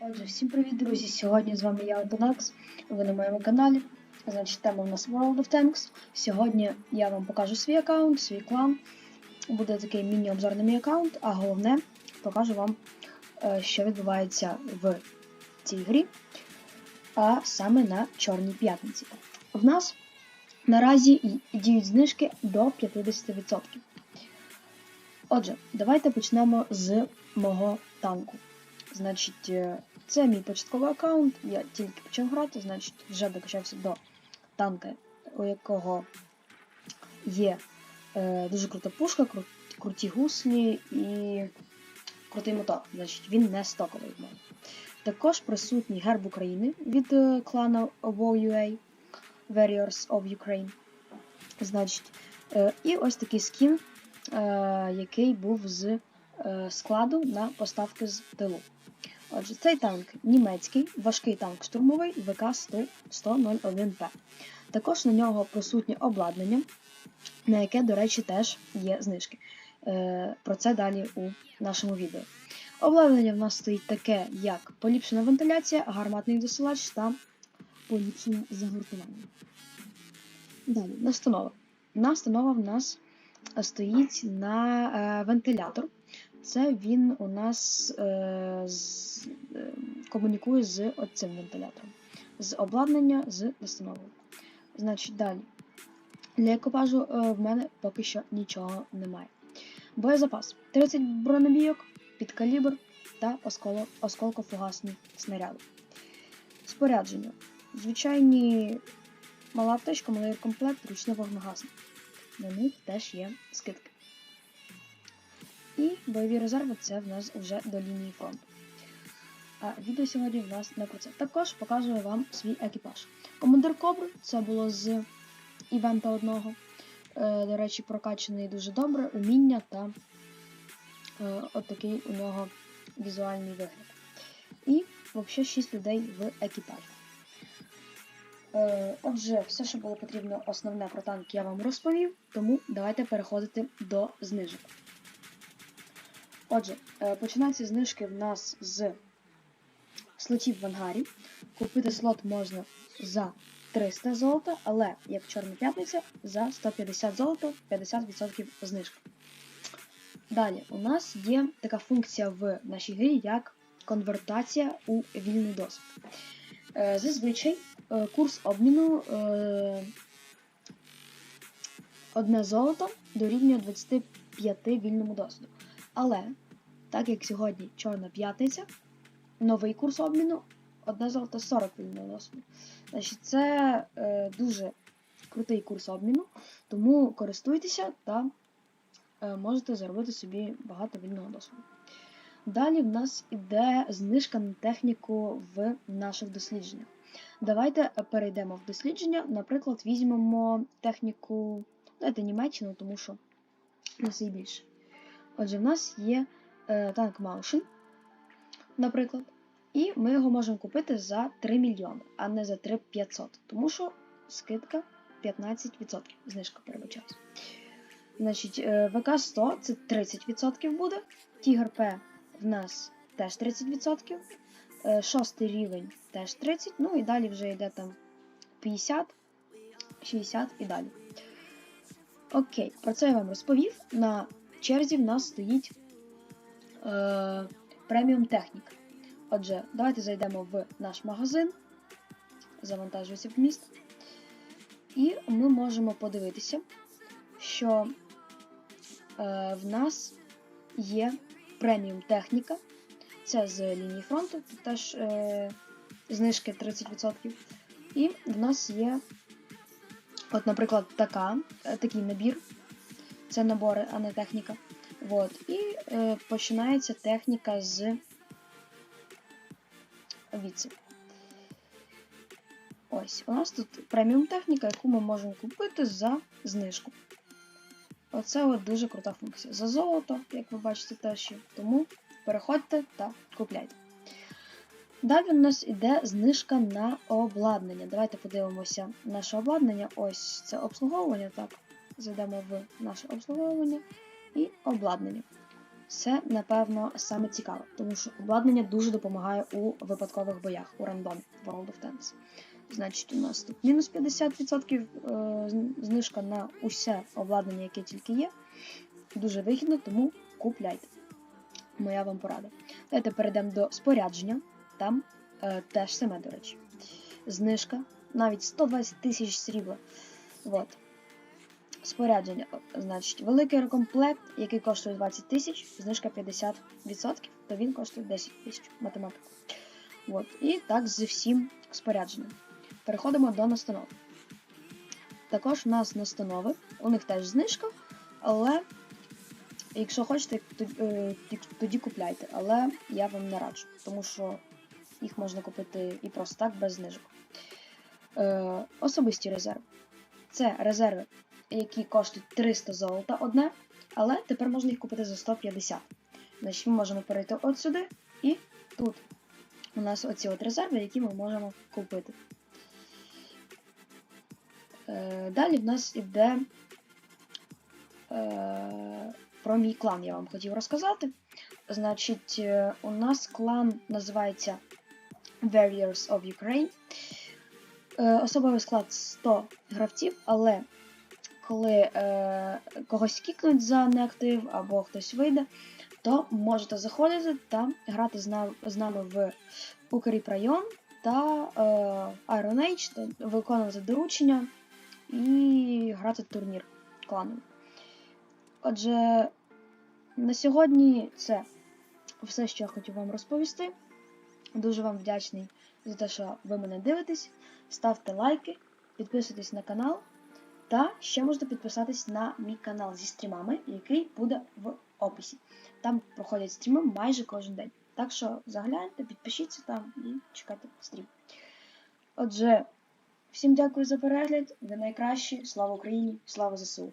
Отже, всім привіт, друзі! Сьогодні з вами я, Одонакс. Ви на моєму каналі. Значить, тема у нас World of Tanks. Сьогодні я вам покажу свій аккаунт, свій клан. Буде такий міні-обзор на мій аккаунт, а головне покажу вам, е, що відбувається в цій грі, а саме на Чорній п'ятниці. В нас наразі діють знижки до 50%. Отже, давайте почнемо з мого танку. Значить, е, це мій початковий аккаунт. Я тільки почав грати, значить, вже докачався до танка, у якого є е, дуже крута пушка, кру- круті гуслі і крутий мотор. Значить, він не стоковий в мене. Також присутній герб України від е, клану WoUA Warriors of Ukraine. Значить, е, і ось такий скін, е, який був з е, складу на поставки з тилу. Отже, цей танк німецький, важкий танк штурмовий ВК-100-101П. Також на нього присутнє обладнання, на яке, до речі, теж є знижки. Е, Про це далі у нашому відео. Обладнання в нас стоїть таке, як поліпшена вентиляція, гарматний досилач та поліпшене загортування. Далі, настанова. Настанова в нас стоїть на е, вентилятор. Це він у нас е, з, е, комунікує з оцим вентилятором. З обладнання з настановою. Значить, далі. Для екіпажу е, в мене поки що нічого немає. Боєзапас 30 бронебійок, підкалібр та осколо, осколкофугасні снаряди. Спорядження. Звичайні мала аптечка, малий комплект, ручний вогнегасник. На них теж є скидки. І бойові резерви це в нас вже до лінії фронту. А відео сьогодні в нас не про це. Також показую вам свій екіпаж. Командир Кобри це було з івента одного. Е, до речі, прокачаний дуже добре, уміння та е, от у нього візуальний вигляд. І взагалі 6 людей в екіпажі. Е, Отже, все, що було потрібно основне про танк, я вам розповів, тому давайте переходити до знижок. Отже, е, починаються знижки в нас з слотів в ангарі. Купити слот можна за 300 золота, але як Чорна п'ятниця за 150 золота 50% знижка. Далі, у нас є така функція в нашій грі, як конвертація у вільний досвід. Е, Зазвичай е, курс обміну е, одне золото дорівнює 25 вільному досвіду. Але, так як сьогодні Чорна п'ятниця, новий курс обміну одне золото 40 вільного досвіду. Значить, це е, дуже крутий курс обміну, тому користуйтеся та е, можете заробити собі багато вільного досвіду. Далі в нас іде знижка на техніку в наших дослідженнях. Давайте перейдемо в дослідження. Наприклад, візьмемо техніку, давайте Німеччину, тому що нас її більше. Отже, в нас є е, танк Маушен, наприклад, і ми його можемо купити за 3 мільйони, а не за 3 500, тому що скидка 15%, знижка перебачається. Значить, е, ВК 100 це 30% буде, Тігр П в нас теж 30%, е, шостий рівень теж 30%, ну і далі вже йде там 50, 60 і далі. Окей, про це я вам розповів. На черзі в нас стоїть е, преміум техніка. Отже, давайте зайдемо в наш магазин, завантажується в міст, і ми можемо подивитися, що е, в нас є преміум техніка. Це з лінії фронту, тут теж е, знижки 30%. І в нас є, от, наприклад, така, такий набір. Це набори, а не техніка. От. І е, починається техніка з віці. Ось, у нас тут преміум техніка, яку ми можемо купити за знижку. Оце от дуже крута функція. За золото, як ви бачите, теж є. Тому переходьте та купляйте. Далі у нас іде знижка на обладнання. Давайте подивимося наше обладнання. Ось це обслуговування. Так, зайдемо в наше обслуговування і обладнання. Це, напевно, саме цікаве, тому що обладнання дуже допомагає у випадкових боях у рандомі World of Tanks. Значить, у нас тут мінус 50% е, знижка на усе обладнання, яке тільки є. Дуже вигідно, тому купляйте. Моя вам порада. Давайте перейдемо до спорядження. Там е, теж саме, до речі. Знижка, навіть 120 тисяч срібла. От. Спорядження, значить, великий рекомплект, який коштує 20 тисяч, знижка 50%, то він коштує 10 тисяч математику. От. І так з всім спорядженням. Переходимо до настанов. Також у нас настанови, у них теж знижка, але якщо хочете, тоді, е, тоді купляйте. Але я вам не раджу, тому що їх можна купити і просто так без знижок. Е, особисті резерви. Це резерви, які коштують 300 золота одне, але тепер можна їх купити за 150. Значить, ми можемо перейти от сюди, і тут у нас оці от резерви, які ми можемо купити. Е, далі в нас іде е, про мій клан, я вам хотів розказати. Значить, е, у нас клан називається Warriors of Ukraine. Особовий склад 100 гравців, але коли е, когось кікнуть за неактив або хтось вийде, то можете заходити та грати з, нам, з нами в Укріп район та е, Iron Age, та виконувати доручення і грати турнір клановий. Отже, на сьогодні це все, що я хотів вам розповісти. Дуже вам вдячний за те, що ви мене дивитесь. Ставте лайки, підписуйтесь на канал. Та ще можете підписатись на мій канал зі стрімами, який буде в описі. Там проходять стріми майже кожен день. Так що загляньте, підпишіться там і чекайте стрім. Отже, всім дякую за перегляд. Ви найкращі. Слава Україні! Слава ЗСУ!